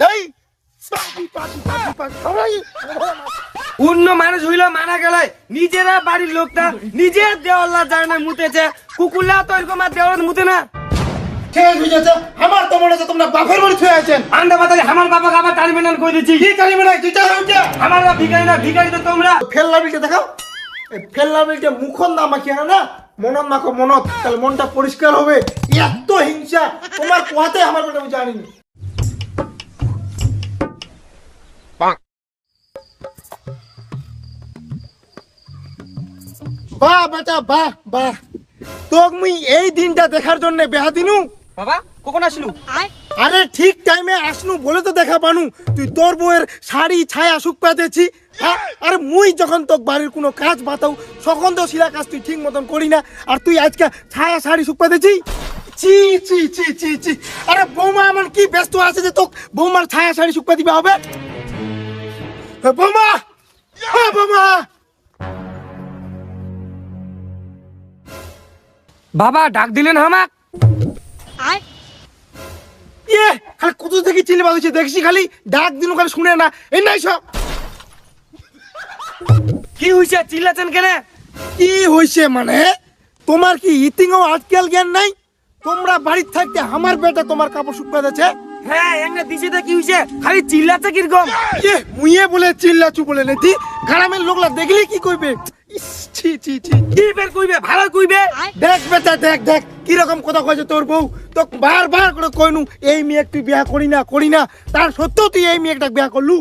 এই! অন্য মানুষ হইল মানা গেল। নিজেরা বাড়ির লোকটা নিজের দেওয়াল্লা যায় না মুতেছে। কুকুরলা তো এরকম আর দেওয়াল মুতে না। ঠিক আমার তো মনে হচ্ছে তোমরা বাপের বাড়ি ছুঁয়ে আছেন। আন্ডা বাতালে আমার বাবাকে আবার টার্মিনাল করে দিচ্ছি? কি কালি তুই উঠে আমার বাবা ভিখারি না ভিখারি তো তোমরা। ফেললা বিলটা দেখাও। এই ফেললা বিলটা মুখন না মাখি না? মনত মাখো মনত। তাহলে মনটা পরিষ্কার হবে। এত হিংসা। তোমার কোয়াতে আমার বেটা জানিনি। বাহ বেটা বাহ বাহ তোক মুই এই দিনটা দেখার জন্য বেহা দিনু। বাবা কখন আসলু? আরে ঠিক টাইমে আসনু বলে তো দেখা পানু। তুই তোর বউয়ের শাড়ি ছায়া সুখ পাতেছি হ্যাঁ আরে মুই যখন তোর বাড়ির কোনো কাজ বাতাও তখন তো শিলা কাজ তুই ঠিক মতন করি না। আর তুই আজকে ছায়া শাড়ি সুখ পাতেছি চি চি চি চি চি আরে বৌমা আমার কি ব্যস্ত আছে যে তোক বৌমার ছায়া শাড়ি সুখ দিবে হবে? বৌমা! হ্যাঁ বৌমা! বাবা ডাক দিলেন হামাক ইয়ে খালি কত থেকে চিনে বাজছে দেখছি খালি ডাক দিন খালি শুনে না। এই নাই সব। কি হইছে চিল্লাছেন কেন? কি হইছে মানে? তোমার কি ইতিংও আজকাল জ্ঞান নাই? তোমরা বাড়ির থাকতে আমার বেটা তোমার কাপড় শুকনা দিচ্ছে হ্যাঁ এঙ্গে দিছে তো কি হইছে? খালি চিল্লাচ্ছে কীরকম? ইয়ে মুইয়ে বলে চিল্লাচু বলে নেতি গ্রামের লোকলা দেখলে কি কইবে? ছি ছি ছি। কি বের কইবে? ভালো কইবে? দেখ বেটা দেখ দেখ। কি রকম কথা কইছে তোর বউ? তো বারবার করে কইনু এই মেয়ে তুই বিয়া করি না করি না। তার সত্ত্বেও তুই এই মেয়েটা বিয়া করলু?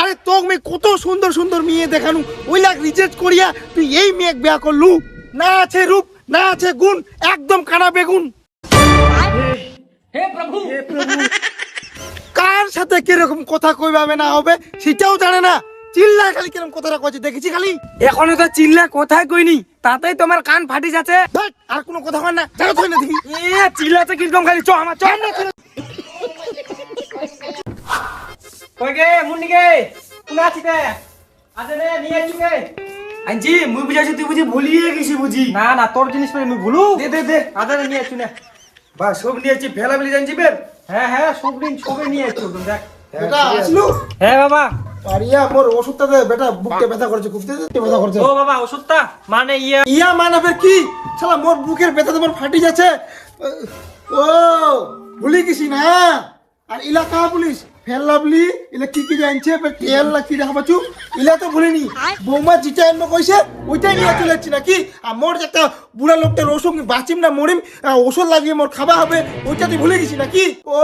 আরে তোক মেয়ে কত সুন্দর সুন্দর মেয়ে দেখানু। ওইলাক রিজেক্ট করিয়া তুই এই মেয়ে বিয়া করলু। না আছে রূপ না আছে গুণ একদম কানা বেগুন। হে প্রভু। কার সাথে কীরকম কথা কইবাবে না হবে সেটাও জানে না। চিল্লা খালি কীরকম কথাটা কইছে? দেখেছি খালি? এখনও তো চিল্লা কোথায় কইনি? তাতেই তোমার কান ফাটি যাচ্ছে আর কোনো কথা কয় না। তুই না দেখি। এ কীরকম খালি? চ আমার চ। কইগে মুন্নিকে কোন আছিতে আছে রে নিয়ে আনজি মুই বুঝাইছি তুই বুঝি ভুলিয়ে গেছি বুঝি। না না তোর জিনিস পরে মুই ভুলু। দে দে দে। আদা নিয়ে আছি না। বা সব নিয়েছি জানছি বের হ্যাঁ হ্যাঁ সব দিন সবে নিয়ে একদম দেখ। বেটা আসলু। হ্যাঁ বাবা। পারিয়া মোর ওষুধটা দে বেটা বুকটা ব্যথা করছে খুব ব্যথা করছে। ও বাবা ওষুধটা? মানে ইয়ে? ইয়া মানাবে কি? শালা মোর বুকের ব্যথা তোমার ফাটি যাচ্ছে। ও ভুলি গেছি না। আর ইলা কা পুলিশ ফেল লাভলি ইলা কি কি জানছে? তেল না কি দেখা পাচ্ছু ইলা তো ভুলিনি। বৌমা যেটা এমন কইছে ওইটাই নিয়ে চলে যাচ্ছি নাকি? আর মোর একটা বুড়া লোকটার ওষুধ বাঁচিম না মরিম ওষুধ লাগিয়ে মোর খাওয়া হবে ওইটা তুই ভুলে গেছি নাকি? ও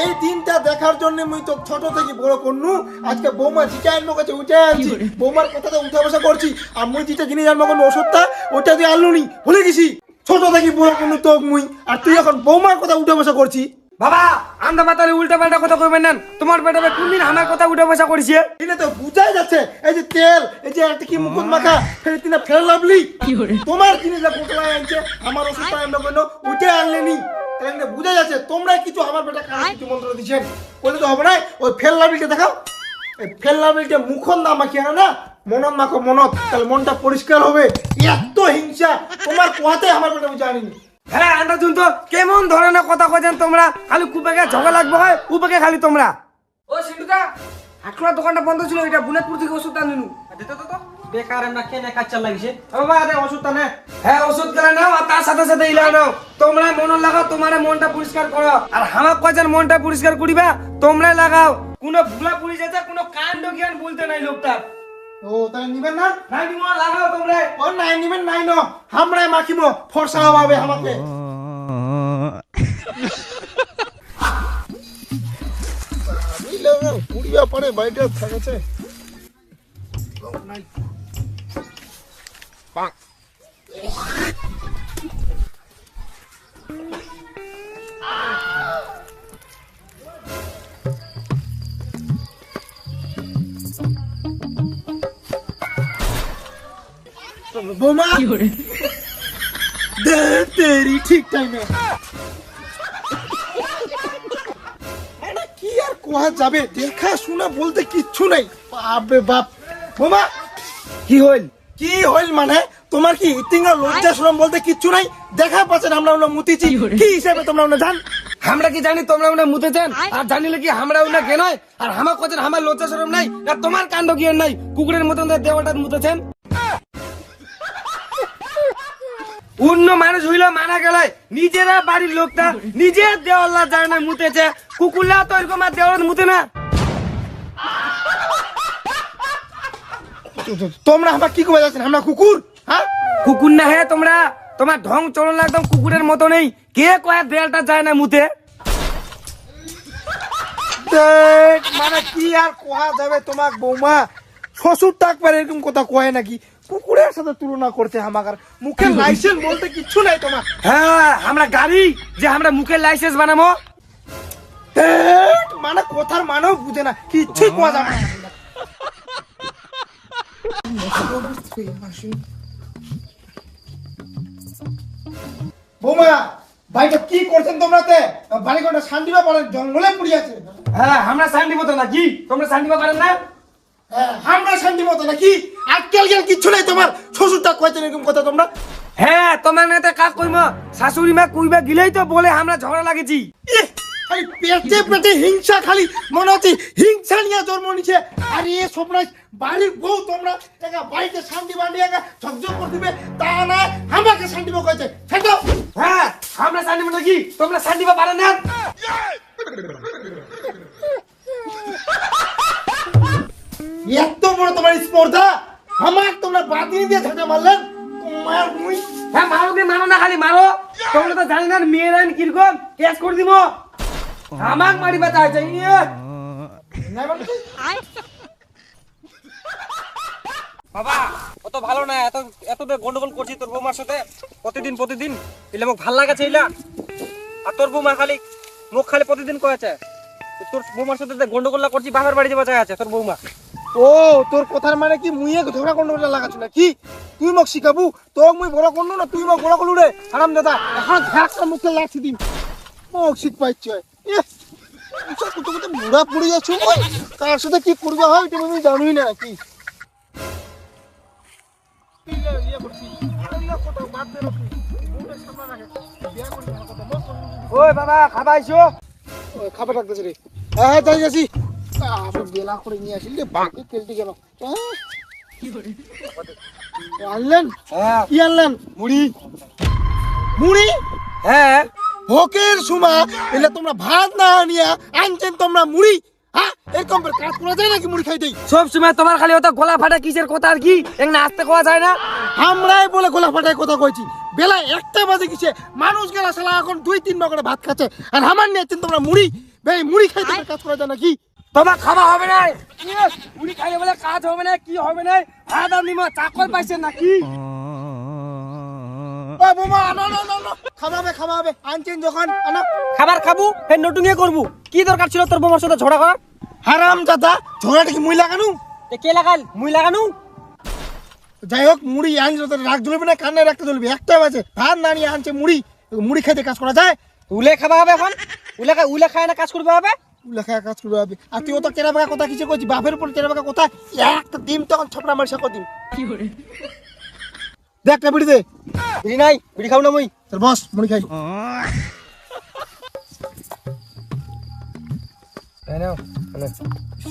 এই দিনটা দেখার জন্য মুই তো ছোট থেকে বড় করনু আজকে বৌমা যেটা আনব কাছে ওইটাই আনছি। বৌমার কথাটা উঠা বসা করছি। আর মুই যেটা জিনিস আনব কোনো ওষুধটা ওইটা তুই আনলু নি ভুলে গেছি ছোট থেকে বড় করনু তো মুই। আর তুই এখন বৌমার কথা উঠা বসা করছি। বাবা আন্দা মাতালে উল্টা পাল্টা কথা কইবেন না। তোমার পেটে কোনদিন আমার কথা উঠে বসা করেছে? এটা তো বুঝাই যাচ্ছে এই যে তেল এই যে একটা কি মুকুট মাখা ফেলে তিনা ফেলে লাভলি। তোমার কোথায় আনছে? আমার ওষুধটা আনলো কেন? ওইটাই আনলে নি তাহলে বুঝা যাচ্ছে তোমরা কিছু আমার বেটা কানে কিছু মন্ত্র দিচ্ছেন? বলে তো হবে না ওই ফেল লাভলিটা দেখাও। এই ফেল লাভলিটা মুখন না মাখি না মনত মাখো মনত তাহলে মনটা পরিষ্কার হবে। এত হিংসা তোমার কোয়াতে আমার বেটা আমি জানিনি। হ্যাঁ তো কেমন ধরনের কথা কইছেন তোমরা? খালি কুপাকে ঝগড়া লাগবে হয় উপাকে খালি তোমরা? ও আখড়া দোকানটা বন্ধ ছিল এটা বুনেটপুর থেকে তো তো বেকার কেনে কাচ্চা লাগিছে বাবা আরে ওষুধটা নে। হ্যাঁ ওষুধ গেলে নাও আর তার সাথে সাথে ইলা নাও। তোমরা মন লাগাও তোমার মনটা পরিষ্কার করো। আর হামাক কয়জন মনটা পরিষ্কার করিবা তোমরা লাগাও। কোনো ভুলা পুলিশ আছে কোনো কাণ্ড জ্ঞান বলতে নাই লোকটা ও তাই নিবেন না? নাই নিমো লাগাও তোমরা। ও নাই নিবেন নাই ন। হামড়ায় মাখিব ফর্সা হবে আমাকে। পরে বাইরে থাকেছে। বোমা। তেরি ঠিক টাইমে কি আর কোয়া যাবে? দেখা শোনা বলতে কিচ্ছু নাই। বাপরে বাপ। বোমা। কি হইল? কি হইল মানে? তোমার কি ইতিঙ্গা লজ্জা শরম বলতে কিচ্ছু নাই? দেখা পাচ্ছেন আমরা আমরা মুতিছি কি হিসেবে তোমরা আমরা জান? আমরা কি জানি তোমরা উনা মুতেছেন? আর জানিলে কি আমরা উনা কে নয় আর আমার কোচেন আমার লজ্জা শরম নাই? না তোমার কাণ্ড কি আর নাই? কুকুরের মতন দেওয়াটা মুতেছেন? অন্য মানুষ হইল মারা গেল নিজেরা বাড়ির লোকটা নিজের দেওয়াল্লা যায় না মুতেছে কুকুরলা তো এরকম আর দেওয়াল মুতে না। তোমরা আমার কি করে যাচ্ছেন? আমরা কুকুর হ্যাঁ? কুকুর না হে তোমরা তোমার ঢং চলন একদম কুকুরের মতো নেই। কে কয়ার দেয়ালটা যায় না মুতে? মানে কি আর কোয়া যাবে তোমাক বৌমা? শ্বশুর টাক পারে এরকম কথা কয় নাকি? কুকুরের সাথে তুলনা করতে আমাকার মুখের লাইসেন্স বলতে কিচ্ছু নাই তোমার। হ্যাঁ আমরা গাড়ি যে আমরা মুখের লাইসেন্স বানাবো। মানে কথার মানেও বুঝে না কিচ্ছুই কোয়া যাবে না। বৌমা ভাইটা কি করছেন তোমরাতে বাড়ি কোনটা শান্তিবা পড়ে জঙ্গলে পড়ে আছে। হ্যাঁ আমরা শান্তি মতো নাকি? তোমরা শান্তি পারেন না? হ্যাঁ, আমরা শান্তি মতো নাকি? আজকাল গেল কিচ্ছু নাই তোমার। শ্বশুরটা কয়েছেন এরকম কথা তোমরা? হ্যাঁ তোমার নেতে কাক কইম? শাশুড়ি মা কইবা গিলেই তো বলে আমরা ঝগড়া লাগেছি। খালি পেটে পেটে হিংসা খালি মনে হচ্ছে হিংসা নিয়ে জন্ম নিছে। আর এ সবনাশ বাড়ির বউ তোমরা একা বাড়িতে শান্তি বান্ডি একা ঝকঝক করে দিবে। তা না আমাকে শান্তি বউ কয়েছে দাও। হ্যাঁ আমরা শান্তি মতো কি তোমরা শান্তি পা পারেন না এত বড় তোমার স্পর্ধা? আমার তোমরা বাতিল দিয়ে ঝাঁটা মারলেন? তোমার মুই। হ্যাঁ মারো কি মারো না খালি মারো। তোমরা তো জানি না মেয়েরা কীরকম? কেস করে দিব। আমাক মারিবা চাইছে ইয়ে। না মানে কি? বাবা অত ভালো না এত এত গন্ডগোল করছি তোর বৌমার সাথে। প্রতিদিন প্রতিদিন। এলে মোক ভালো লাগাছে এলা আর তোর বৌমা খালি মুখ খালি প্রতিদিন কয়েছে। তোর বৌমার সাথে যে গন্ডগোল্লা করছি বাপের বাড়ি যাওয়া আছে তোর বৌমা। ও তোর কথার মানে কি? মুইয়ে ঝগড়া করতে লাগাচ্ছ না কি? তুই মোক শিখাবু তোক মুই বড় করল না তুই মোক বড় করলু রে হারাম দাদা এখন ঝাঁকটা মুখে লাগছি দিন। মোক শিখ পাইছ। কত কত মুড়া পড়ে যাচ্ছ কার সাথে কি করবে হয় এটা আমি জানুই না কি ওই বাবা খাবা আইছো ওই খাবার রাখতেছে রে। হ্যাঁ হ্যাঁ যাই যাচ্ছি আবার বেলা করে নিয়ে আসিল বাকি কেলটি গেল। আনলেন? হ্যাঁ। কি আনলেন? মুড়ি। মুড়ি? হ্যাঁ। ভোকের সুমা এলে তোমরা ভাত না নিয়ে আনছেন তোমরা মুড়ি? হ্যাঁ? এরকম কাজ করা যায় নাকি মুড়ি খাইতেই সব সময় তোমার খালি ওটা গলা ফাটা কিসের কথা আর কি? এখানে আসতে কোয়া যায় না? আমরাই বলে গোলা ফাটায় কথা কইছি। বেলা একটা বাজে গেছে মানুষ গেলা এখন দুই তিন করে ভাত খাচ্ছে। আর আমার নিয়েছেন তোমরা মুড়ি? মুড়ি খাইতে কাজ করা যায় নাকি? তোমার খাওয়া হবে না মুড়ি খাইলে বলে কাজ হবে না কি হবে না ভাত আর নিমা চাকর পাইছেন নাকি? আনছেন যখন আনো খাবার খাব ফের করব। কি দরকার ছিল তোর বৌমার সাথে হারাম দাদা ঝোড়াটা কি মুই লাগানো? এ কে লাগাল? মুই লাগানো? যাই হোক মুড়ি আনছে তো না কান্নায় রাখতে একটা ভাত না নিয়ে আনছে মুড়ি। মুড়ি খাইতে কাজ করা যায়? উলে খাবা হবে এখন? উলে উলে খায় না কাজ করবে হবে? লেখা কাজ করবে হবে আর তুই তো কেরা বাকা কথা কিছু করছিস বাপের উপর কেরা বাকা কথা একটা ডিম তখন ছপড়া মারি সাকো ডিম দেখ একটা বিড়ি দে। বিড়ি নাই বিড়ি খাও না মুই। চল বস মুড়ি খাই।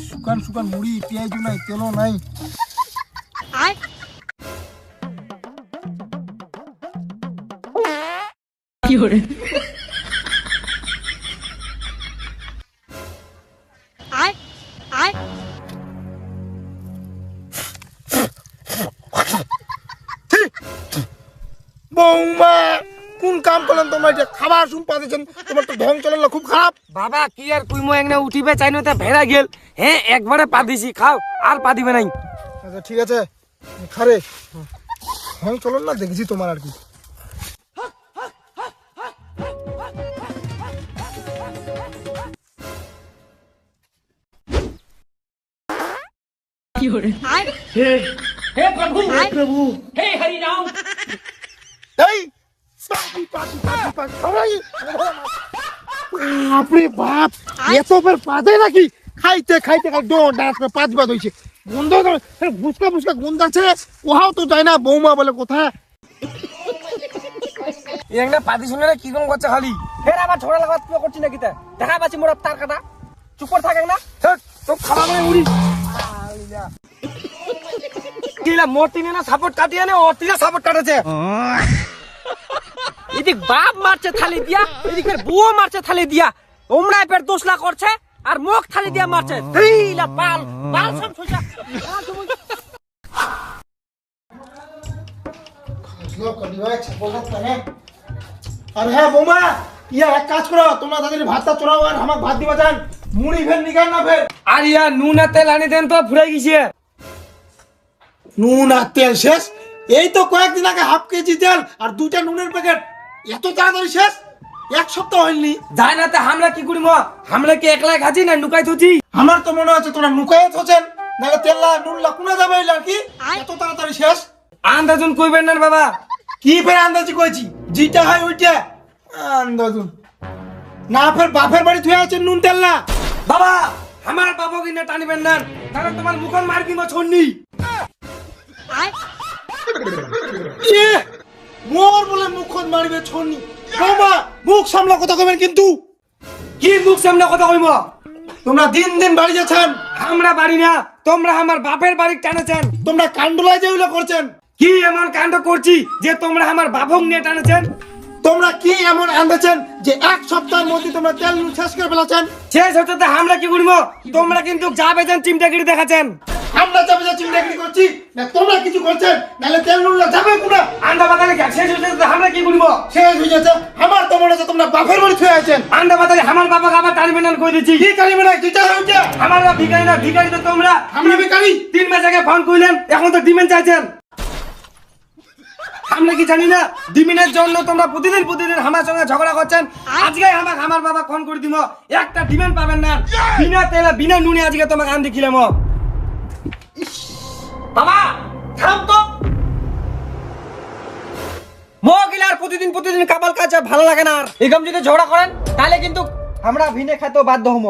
শুকান শুকান মুড়ি পেঁয়াজ নাই তেলও নাই। বৌমা শুন পাতেছেন তোমার তো ঢং চলেন খুব খারাপ। বাবা কি আর কুইমো এখানে উঠিবে চাই না ভেড়া গেল। হ্যাঁ একবারে পা দিছি খাও আর পা দিবে নাই। আচ্ছা ঠিক আছে। খারে। ঢং চলেন না দেখেছি তোমার আর কি। এই পাখি পাখি পাখি পাখি সবাই বাপরে বাপ, এত ফের পাতে নাকি? খাইতে খাইতে খাই ডো ডান্স করে পাঁচ বাদ হয়েছে। গন্ধ ফুচকা ফুচকা গন্ধ আছে ওহাও তো যায় না, বৌমা বলে কোথা। একটা পাতি শুনে কি কোন করছে খালি? ফের আবার ঝগড়া লাগাত করছি নাকি তা? দেখা পাচ্ছি মোরা তার কাটা। চুপ করে না তো খাওয়া মানে মোর তিনে না সাপোর্ট কাটিয়ে নে, ওর তিনে সাপোর্ট কাটেছে। এদিক বাপ মারছে থালি দিয়া এদিক বুয়ো মারছে থালি দিয়া। ওমরাই ফের দোসলা করছে আর মুখ থালি দিয়া মারছে। পাল পাল সব সোজা। আর হ্যাঁ বৌমা ইয়া এক কাজ করো তোমরা তাদের ভাতটা চড়াও আর আমাকে ভাত দিবা যান মুড়ি ফের না ফের। আর ইয়া নুন আর তেল আনি দেন তো ফুরাই গেছে। নুন আর তেল শেষ। এই তো কয়েকদিন আগে হাফ কেজি তেল আর দুইটা নুনের প্যাকেট এত তাড়াতাড়ি শেষ? এক সপ্তাহ হয়নি। যাই না তে হামলা কি করিম? হামলা কি একলাই খাচ্ছি না নুকাই থুছি আমার তো মনে হচ্ছে তোরা নুকায় থোছেন নাহলে তেল নুন লাকুনা যাবে এই আর কি এত তাড়াতাড়ি শেষ? আন্দাজুন কইবেন না বাবা। কি ফের আন্দাজি কইছি? যেটা হয় ওইটা। আন্দাজুন। না ফের বাপের বাড়ি থুয়ে আছেন নুন তেল না? বাবা আমার বাবা কিনে টানিবেন না। কারণ তোমার মুখন মার কিমা ছন্নি। মোর বলে মারিবে মুখ সামলা কথা কবেন কিন্তু। কি মুখ সামনে কথা কইব তোমরা দিন দিন বাড়ি যাচ্ছেন আমরা বাড়ি না, তোমরা আমার বাপের বাড়ি টানেছেন তোমরা কান্ডলায় যেগুলো করছেন। কি এমন কাণ্ড করছি যে তোমরা আমার বাপক নিয়ে টানেছেন তোমরা কি এমন আন্দাছেন যে এক সপ্তাহের মধ্যে তোমরা তেল শেষ করে ফেলাছেন? শেষ হতে আমরা কি করব তোমরা কিন্তু যা বেছেন চিমটাগিরি দেখাচ্ছেন। আমরা চাপে যা চিন্তাগিরি করছি না তোমরা কিছু করছেন নাহলে তেল নুন যাবে কোনা আন্ডা বাতালে শেষ হতে তো আমরা কি করব শেষ হয়ে যাচ্ছে আমার তো মনে হচ্ছে তোমরা বাপের বাড়ি থুয়ে আছেন। আন্ডা বাতালে আমার বাবাকে আবার না কই দিচ্ছি। কি না যেটা হয়ে উঠে আমার বাবা ভিখারি না ভিখারি তো তোমরা। আমরা বেকারি তিন মাস আগে ফোন করলেন এখন তো ডিমেন্ট চাইছেন আমরা কি জানি না ডিমিনের জন্য তোমরা প্রতিদিন প্রতিদিন আমার সঙ্গে ঝগড়া করছেন। আজকে আমাকে আমার বাবা ফোন করে দিব একটা ডিমেন্ট পাবেন না। বিনা তেলে বিনা নুনে আজকে তোমাকে আন দেখিলাম বাবা, থাম তো। প্রতিদিন প্রতিদিন কাবাল কাছে ভালো লাগে না আর। এরকম যদি ঝগড়া করেন, তাহলে কিন্তু আমরা ভিনে খাতেও বাধ্য হব